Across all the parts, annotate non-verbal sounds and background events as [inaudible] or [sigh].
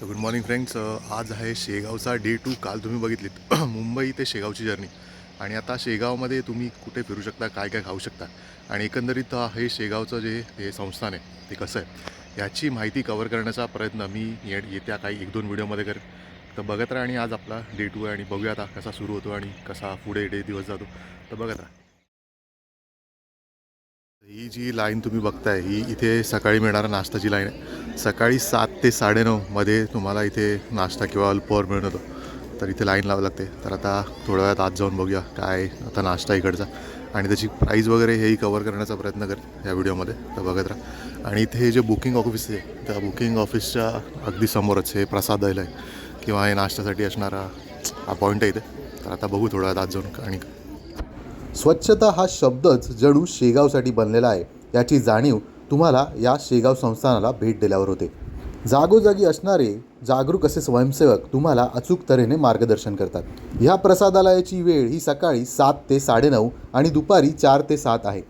तर good morning friends आज आहे शेगावचा डे टू काल तुम्ही बघितलीत. [clears throat] मुंबई ते शेगावची जर्नी आणि आता शेगावमध्ये तुम्ही कुठे फिरू शकता काय काय खाऊ शकता? आणि एकंदरीत हे शेगावचं जे हे संस्थान आहे ते कसं आहे? याची माहिती कवर करण्याचा प्रयत्न मी ये येत्या काही एक दोन व्हिडिओमध्ये करेन. तर बघत राहा आणि आज आपला डे टू आहे आणि बघूया आता कसा सुरू होतो आणि कसा पुढे डे दिवस जातो. तर बघत राहा. ही जी लाईन तुम्ही बघताय ही इथे सकाळी मिळणारा नाश्ताची लाईन आहे. सकाळी सात ते साडेनऊमध्ये तुम्हाला इथे नाश्ता किंवा अल्पवर मिळून येतो. तर इथे लाईन लावावी लागते. तर आता थोड्या वेळात आत जाऊन बघूया काय आता नाश्ता इकडचा. आणि त्याची प्राईस वगैरे हेही कवर करण्याचा प्रयत्न कर या व्हिडिओमध्ये. तर बघत राहा. आणि इथे हे जे बुकिंग ऑफिस आहे त्या बुकिंग ऑफिसच्या अगदी समोरच हे प्रसादालय आहे. किंवा हे नाश्त्यासाठी असणारा अपॉइंट आहे इथे. तर आता बघू थोड्या वेळात आत जाऊन आणि स्वच्छता हा शब्दच जणू शेगावसाठी बनलेला आहे. याची जाणीव तुम्हाला या शेगाव संस्थानाला भेट दिल्यावर होते. जागोजागी असणारे जागरूक असे स्वयंसेवक तुम्हाला अचूक तऱ्हेने मार्गदर्शन करतात. ह्या प्रसादालयाची वेळ ही सकाळी सात ते साडेनऊ आणि दुपारी चार ते सात आहे.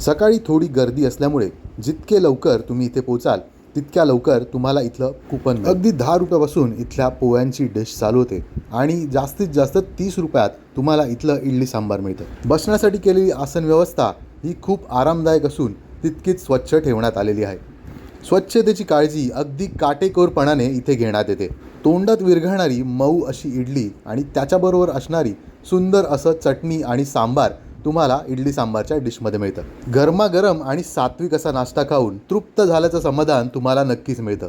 सकाळी थोडी गर्दी असल्यामुळे जितके लवकर तुम्ही इथे पोचाल तितक्या लवकर तुम्हाला इथलं कुपन अगदी दहा रुपयापासून इथल्या पोह्यांची डिश चालू होते. आणि जास्तीत जास्त तीस रुपयात तुम्हाला इथलं इडली सांबार मिळतं. बसण्यासाठी केलेली आसन व्यवस्था ही खूप आरामदायक असून तितकीच स्वच्छ ठेवण्यात आलेली आहे. स्वच्छतेची काळजी अगदी काटेकोरपणाने इथे घेण्यात येते. तोंडात विरघळणारी मऊ अशी इडली आणि त्याच्याबरोबर असणारी सुंदर असं चटणी आणि सांबार तुम्हाला इडली सांबारच्या डिशमध्ये मिळतं. गरमागरम आणि सात्विक असा नाश्ता खाऊन तृप्त झाल्याचं समाधान तुम्हाला नक्कीच मिळतं.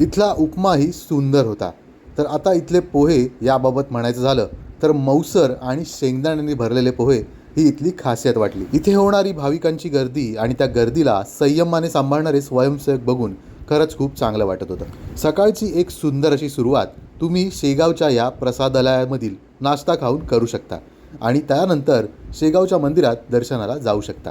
इथला उपमाही सुंदर होता. तर आता इथले पोहे याबाबत म्हणायचं झालं तर मौसर आणि शेंगदाण्यांनी भरलेले पोहे ही इथली खासियत वाटली. इथे होणारी भाविकांची गर्दी आणि त्या गर्दीला संयमाने सांभाळणारे स्वयंसेवक बघून खरंच खूप चांगलं वाटत होतं. सकाळची एक सुंदर अशी सुरुवात तुम्ही शेगावच्या या प्रसादालयामधील नाश्ता खाऊन करू शकता. आणि त्यानंतर शेगावच्या मंदिरात दर्शनाला जाऊ शकता.